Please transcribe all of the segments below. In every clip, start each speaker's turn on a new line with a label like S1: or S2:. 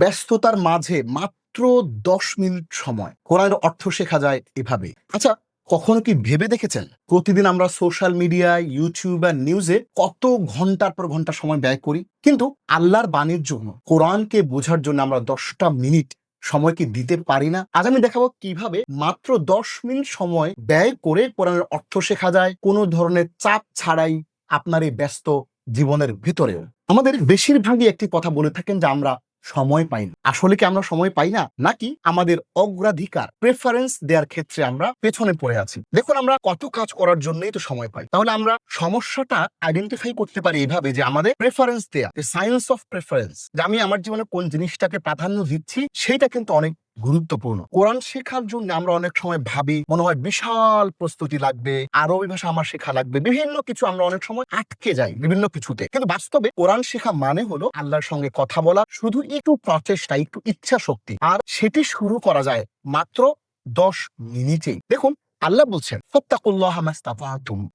S1: ব্যস্ততার মাঝে মাত্র দশ মিনিট সময়। কোরআনের অর্থ শেখা যায় এভাবে আচ্ছা কখনো কি ভেবে দেখেছেন? প্রতিদিন আমরা সোশ্যাল মিডিয়ায়, ইউটিউব আর নিউজে কত ঘণ্টার পর ঘণ্টা সময় ব্যয় করি? কিন্তু আল্লাহর বাণীর জন্য, কোরআনকে বোঝার জন্য আমরা দশটা মিনিট সময় কি দিতে পারি না? আজ আমি দেখাবো কীভাবে মাত্র দশ মিনিট সময় ব্যয় করে কোরআনের অর্থ শেখা যায়, কোনো ধরনের চাপ ছাড়াই আপনার এই ব্যস্ত জীবনের ভিতরেও। আমাদের বেশিরভাগই একটি কথা বলে থাকেন যে আমরা সময় পাই না। আসলে কি আমরা সময় পাই না? নাকি আমাদের অগ্রাধিকার প্রেফারেন্স দেওয়ার ক্ষেত্রে আমরা পেছনে পড়ে আছি। দেখুন, আমরা কত কাজ করার জন্যই তো সময় পাই। তাহলে আমরা সমস্যাটা আইডেন্টিফাই করতে পারি এইভাবে যে আমাদের প্রেফারেন্স দেয়া সায়েন্স অফ প্রেফারেন্স যে আমি আমার জীবনে কোন জিনিসটাকে প্রাধান্য দিচ্ছি সেইটা কিন্তু অনেক গুরুত্বপূর্ণ। কোরআন শেখার জন্য আমরা অনেক সময় ভাবি, মনে হয় বিশাল প্রস্তুতি লাগবে আরবি ভাষা আমার শেখা লাগবে, বিভিন্ন কিছু আমরা অনেক সময় আটকে যাই বিভিন্ন কিছুতে। কিন্তু বাস্তবে কোরআন শেখা মানে হলো আল্লাহর সঙ্গে কথা বলা, শুধু একটু প্রচেষ্টা, একটু ইচ্ছা শক্তি আর সেটি শুরু করা যায় মাত্র দশ মিনিটেই। দেখুন আল্লাহ বলছেন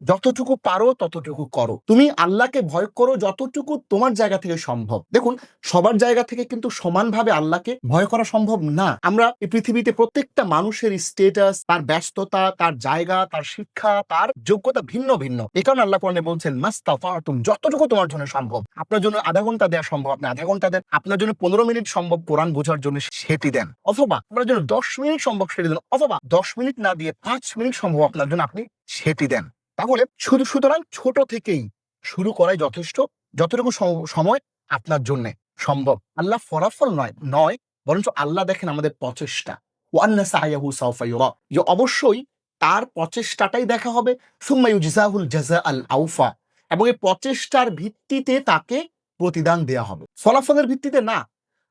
S1: যতটুকু পারো, ততটুকু করো। তুমি আল্লাহকে ভয় করো যতটুকু তোমার জায়গা থেকে সম্ভব। দেখুন, সবার জায়গা থেকে কিন্তু সমানভাবে আল্লাহকে ভয় করা সম্ভব না। আমরা এই পৃথিবীতে প্রত্যেকটা মানুষের স্টেটাস তার ব্যস্ততা, তার জায়গা, তার শিক্ষা, তার যোগ্যতা ভিন্ন ভিন্ন। এ কারণে আল্লাহ কোরআনে বলছেন মাস্তাফাতুম যতটুকু তোমার জন্য সম্ভব। আপনার জন্য আধা ঘণ্টা দেওয়া সম্ভব, আপনি আধা ঘণ্টা দেন। আপনার জন্য পনেরো মিনিট সম্ভব কোরআন বোঝার জন্য সেটি দেন। অথবা, আপনার জন্য দশ মিনিট সম্ভব সেটি দেন। অথবা, দশ মিনিট না দিয়ে পাঁচ মিনিট সম্ভব আপনার জন্য আপনি সেটি দেন। তাহলে শুধু, সুতরাং ছোট থেকেই শুরু করাই যথেষ্ট, যতটুকু সময় আপনার জন্য সম্ভব। আল্লাহ ফলাফল নয় নয়, বরঞ্চ আল্লাহ দেখেন আমাদের প্রচেষ্টা। অবশ্যই তার প্রচেষ্টাটাই দেখা হবে। সুম্মা ইউজজাহুল জাযা আল আউফা, এবং এই প্রচেষ্টার ভিত্তিতে তাকে প্রতিদান দেয়া হবে। ফলাফলের ভিত্তিতে না,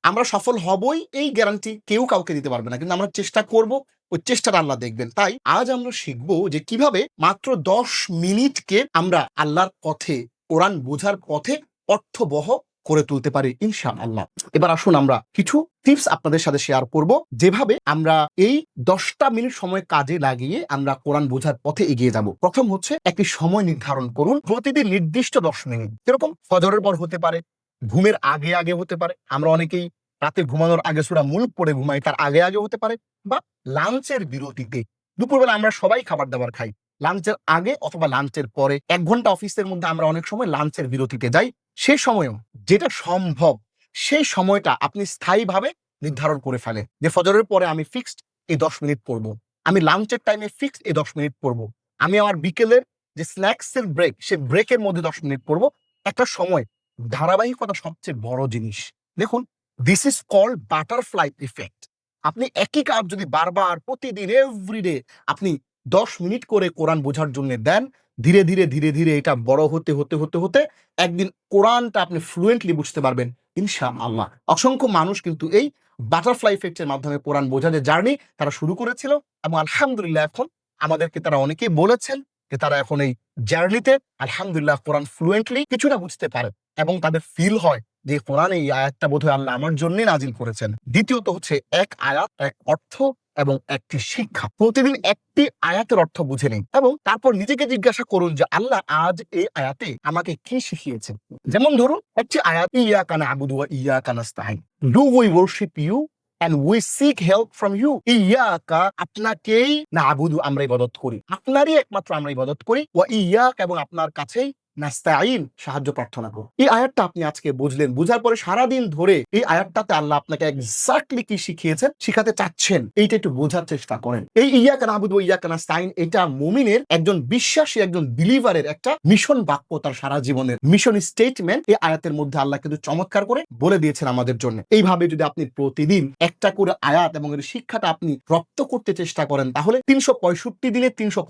S1: আমরা সফল হবই এই গ্যারান্টি কেউ কাউকে দিতে পারবে না। কিন্তু আমরা চেষ্টা করব ওই চেষ্টাটা আল্লাহ দেখবেন। তাই আজ আমরা শিখব যে কীভাবে মাত্র দশ মিনিটকে আমরা আল্লাহর পথে, কোরআন বোঝার পথে অর্থবহ করে তুলতে পারি ইনশা আল্লাহ এবার আসুন আমরা কিছু টিপস আপনাদের সাথে শেয়ার করব, যেভাবে আমরা এই দশটা মিনিট সময় কাজে লাগিয়ে আমরা কোরআন বোঝার পথে এগিয়ে যাব। প্রথম হচ্ছে একটি সময় নির্ধারণ করুন প্রতিদিন নির্দিষ্ট দশ মিনিট। যেরকম ফজরের পর হতে পারে, ঘুমের আগে আগে হতে পারে। আমরা অনেকেই রাতে ঘুমানোর আগে সুরা মুলক পড়ে ঘুমাই, তার আগে আগে হতে পারে বা লাঞ্চের বিরতিতে। দুপুরবেলা আমরা সবাই খাবার দাবার খাই। লাঞ্চের আগে অথবা লাঞ্চের পরে এক ঘণ্টা অফিসের মধ্যে আমরা অনেক সময় লাঞ্চের বিরতিতে যাই। সে সময়ও যেটা সম্ভব, সেই সময়টা আপনি স্থায়ীভাবে নির্ধারণ করে ফেলেন যে ফজরের পরে আমি ফিক্সড এই দশ মিনিট পড়ব। আমি লাঞ্চের টাইমে ফিক্সড এই দশ মিনিট পড়ব। আমি আমার বিকেলের যে স্ন্যাক্সের ব্রেক সে ব্রেকের মধ্যে দশ মিনিট পড়ব। একটা সময় ধারাবাহিকতা সবচেয়ে বড় জিনিস। দেখুন this is called butterfly effect আপনি একই কাজ যদি বারবার প্রতিদিন এভরিডে আপনি দশ মিনিট করে কোরআন বোঝার জন্য দেন, ধীরে ধীরে ধীরে ধীরে এটা বড় হতে হতে হতে হতে একদিন কোরআনটা আপনি ফ্লুয়েন্টলি বুঝতে পারবেন ইনশা আল্লাহ অসংখ্য মানুষ কিন্তু এই বাটারফ্লাই ইফেক্টের মাধ্যমে কোরআন বোঝার যে জার্নি তারা শুরু করেছিল এবং আলহামদুলিল্লাহ এখন আমাদেরকে তারা অনেকেই বলেছেন যে তারা এখন এই জার্নিতে আলহামদুলিল্লাহ কোরআন ফ্লুয়েন্টলি কিছুটা বুঝতে পারে এবং তাদের ফিল হয়। যে কোরআন এই আয়াতটা বোধহয় আল্লাহ আমার জন্যই নাজিল করেছেন। দ্বিতীয়ত হচ্ছে এক আয়াত, এক অর্থ এবং একটি শিক্ষা। প্রতিদিন একটি আয়াতের অর্থ বুঝে নিন এবং তারপর নিজেকে জিজ্ঞাসা করুন যে আল্লাহ আজ এই আয়াতে আমাকে কি শিখিয়েছেন? যেমন ধরুন, একটি আয়াত ইয়া কানা আবুদুয়া ইয়া কানাস্তাইন do we worship you and we seek help from you? ইয়াকা, আপনাকেই না আবুদু আমরা ইবাদত করি। আপনারই একমাত্র আমরা ইবাদত করি। ওয়া ইয়াক এবং আপনার কাছেই নাস্তাইন সাহায্য প্রার্থনা করো। এই আয়াতটা আপনি আজকে বুঝলেন। বুঝার পরে সারাদিন ধরে এই আয়াতটাতে আল্লাহ আপনাকে এক্স্যাক্টলি কি শিখিয়েছেন? শিখাতে চাচ্ছেন। এইটা একটু বোঝার চেষ্টা করেন। এই ইয়াকা নাবুদু ইয়াকা নাস্তাইন এটা মুমিনের একজন বিশ্বাসী, একজন বিলিভারের একটা মিশন বাক্য তার সারা জীবনের। মিশন স্টেটমেন্ট এই আয়াতের মধ্যে আল্লাহ কিন্তু চমৎকার করে বলে দিয়েছেন আমাদের জন্য। এইভাবে যদি আপনি প্রতিদিন একটা করে আয়াত এবং এর শিক্ষাটা আপনি রপ্ত করতে চেষ্টা করেন, তাহলে তিনশো পঁয়ষট্টি দিনে তিনশো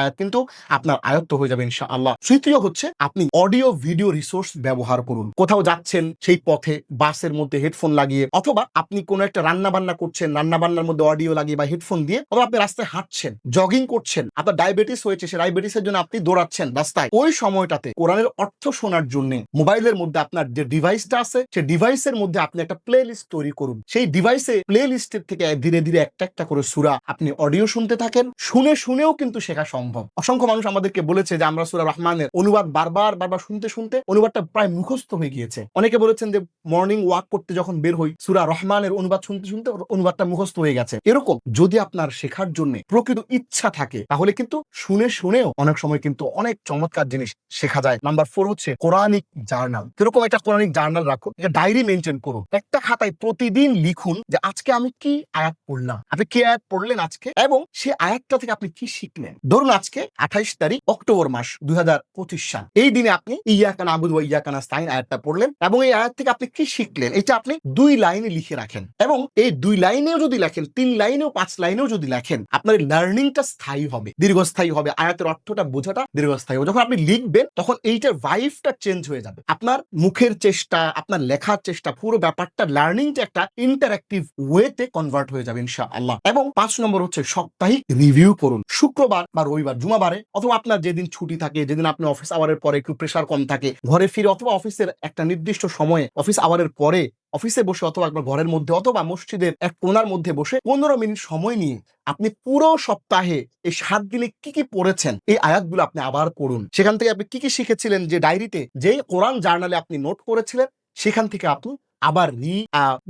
S1: আয়াত কিন্তু আপনার আয়ত্ত হয়ে যাবে ইনশা আল্লাহ তৃতীয় আপনি অডিও ভিডিও রিসোর্স ব্যবহার করুন। কোথাও যাচ্ছেন, সেই পথে বাসের মধ্যে হেডফোন লাগিয়ে, অথবা আপনি কোনো একটা রান্না বান্না করছেন রান্না বান্নার মধ্যে অডিও লাগিয়ে বা হেডফোন দিয়ে, অথবা আপনি রাস্তায় হাঁটছেন জগিং করছেন, আপনার ডায়াবেটিস হয়েছে সে ডায়াবেটিসের জন্য আপনি দৌড়াচ্ছেন রাস্তায়। ওই সময়টাতে কোরআনের অর্থ শোনার জন্য মোবাইলের মধ্যে আপনার যে ডিভাইসটা আছে, সেই ডিভাইসের মধ্যে আপনি একটা প্লে লিস্ট তৈরি করুন। সেই ডিভাইসে প্লে লিস্টের থেকে ধীরে ধীরে একটা একটা করে সুরা আপনি অডিও শুনতে থাকেন। শুনে শুনেও কিন্তু শেখা সম্ভব। অসংখ্য মানুষ আমাদেরকে বলেছে যে, আমরা সুরা রহমানের অনুবাদ অনুবাদ বারবার বারবার শুনতে শুনতে অনুবাদটা প্রায় মুখস্থ হয়ে গিয়েছে। অনেকে বলেছেন যে মর্নিং ওয়াক করতে যখন বের হই, সুরা রহমানের অনুবাদ শুনতে শুনতে অনুবাদটা মুখস্থ হয়ে গেছে। এরকম যদি আপনার শেখার জন্য প্রকৃত ইচ্ছা থাকে, তাহলে কিন্তু শুনে, শুনেও অনেক সময় কিন্তু অনেক চমৎকার জিনিস শেখা যায়। নাম্বার ফোর হচ্ছে কোরআনিক জার্নাল। এরকম একটা কোরআনিক জার্নাল রাখুন একটা ডায়েরি মেনটেন করুন। একটা খাতায় প্রতিদিন লিখুন যে আজকে আমি কি আয়াত পড়লাম, আপনি কি আয়াত পড়লেন আজকে এবং সেই আয়াতটা থেকে আপনি কি শিখলেন? ধরুন আজকে আঠাইশ তারিখ অক্টোবর মাস দুই হাজার পঁচিশ। সাল এই দিনে আপনি ইয়াকান আবুদ ওয়া ইয়াকান আস্তাইন আয়াতটা পড়লেন এবং এই আয়াত থেকে আপনি কি শিখলেন? এটা আপনি দুই লাইনে লিখে রাখেন এবং এই দুই লাইনেও যদি লেখেন, তিন লাইনেও পাঁচ লাইনেও যদি লেখেন, আপনার লার্নিংটা স্থায়ী হবে, দীর্ঘস্থায়ী হবে, আয়াতের অর্থটা, বোঝাটা দীর্ঘস্থায়ী হবে। যখন আপনি লিখবেন, তখন এইটার ভাইফটা চেঞ্জ হয়ে যাবে। আপনার মুখের চেষ্টা, আপনার লেখার চেষ্টা, পুরো ব্যাপারটা লার্নিংটা একটা ইন্টারাক্টিভ ওয়েতে কনভার্ট হয়ে যাবে ইনশা আল্লাহ এবং পাঁচ নম্বর হচ্ছে সাপ্তাহিক রিভিউ করুন শুক্রবার বা রবিবার, জুমাবারে অথবা আপনার যেদিন ছুটি থাকে, যেদিন আপনি অফিস আওয়ারের পরে একটু প্রেশার কম থাকে। ঘরে ফিরে অথবা অফিসের একটা নির্দিষ্ট সময়ে অফিস আওয়ারের পরে অফিসে বসে অথবা আপনার ঘরের মধ্যে অথবা মসজিদের এক কোনার মধ্যে বসে পনেরো মিনিট সময় নিয়ে আপনি পুরো সপ্তাহে এই সাত দিনে কি কি পড়েছেন, এই আয়াতগুলো আপনি আবার পড়ুন। সেখান থেকে আপনি কি কি শিখেছিলেন যে ডায়েরিতে যে কোরআন জার্নালে আপনি নোট করেছিলেন, সেখান থেকে আপনি আবার রি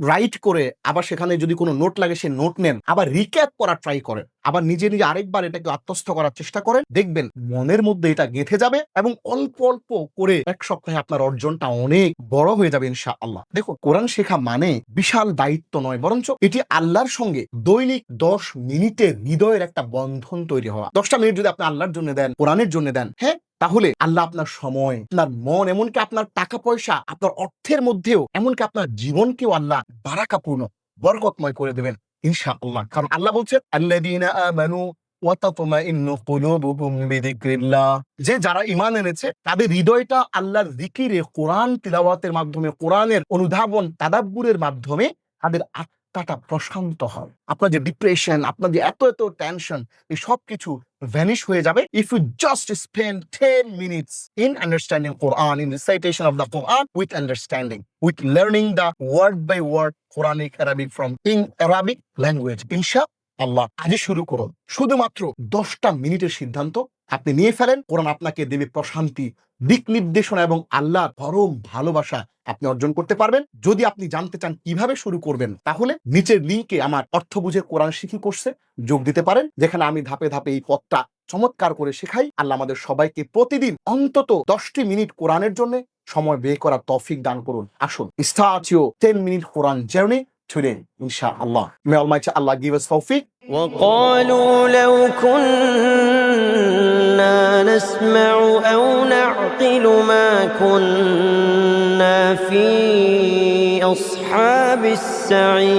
S1: রাইট করে আবার সেখানে যদি কোনো নোট লাগে, সে নোট নেন। আবার রিক্যাপ করার ট্রাই করেন। আবার নিজে নিজে আরেকবার এটাকে আত্মস্থ করার চেষ্টা করেন। দেখবেন মনের মধ্যে এটা গেঁথে যাবে এবং অল্প অল্প করে এক সপ্তাহে আপনার অর্জনটা অনেক বড় হয়ে যাবে ইনশা আল্লাহ দেখো, কোরআন শেখা মানে বিশাল দায়িত্ব নয়, বরঞ্চ এটি আল্লাহর সঙ্গে দৈনিক দশ মিনিটের হৃদয়ের একটা বন্ধন তৈরি হওয়া। দশটা মিনিট যদি আপনি আল্লাহর জন্য দেন, কোরআনের জন্য দেন হ্যাঁ তাহলে আল্লাহ আপনার সময়, আপনার মন, এমনকি আপনার টাকা পয়সা আপনার অর্থের মধ্যেও, এমনকি আপনার জীবনকেও আল্লাহ বারাকাপূর্ণ, বরকতময় করে দেবেন ইনশা আল্লাহ কারণ আল্লাহ বলছেন যে যারা ঈমান এনেছে, তাদের হৃদয়টা আল্লাহর জিকিরে, কোরআন তিলাওয়াতের মাধ্যমে, কোরআনের অনুধাবন, তাদাব্বুরের মাধ্যমে তাদের আত্মাটা প্রশান্ত হয়। আপনার যে ডিপ্রেশন আপনার যে এত এত টেনশন এই সব কিছু ভ্যানিশ হয়ে যাবে if you just spend ten minutes in understanding Quran in recitation of the Quran with understanding with learning the word by word Quranic Arabic from in Arabic language ইনশা আল্লাহ আজই শুরু করুন। শুধুমাত্র দশটা মিনিটের সিদ্ধান্ত আপনি নিয়ে ফেলেন। কোরআন আপনাকে দেবে প্রশান্তি, দিক নির্দেশনা এবং আল্লাহর পরম ভালোবাসা আপনি অর্জন করতে পারবেন। যদি আপনি জানতে চান কীভাবে শুরু করবেন, তাহলে নিচের লিঙ্কে আমার অর্থ বুঝে কোরআন শিখি কোর্সে যোগ দিতে পারেন, যেখানে আমি ধাপে ধাপে এই পথটা চমৎকার করে শেখাই। আল্লাহ আমাদের সবাইকে প্রতিদিন অন্তত দশটি মিনিট কোরআনের জন্য সময় বের করার তফিক দান করুন। আসুন, start your ten minute Quran journey. Today inshallah may almighty allah give us tawfiq
S2: وقالوا لو كنا نسمع أو نعقل ما كنا في أصحاب السعير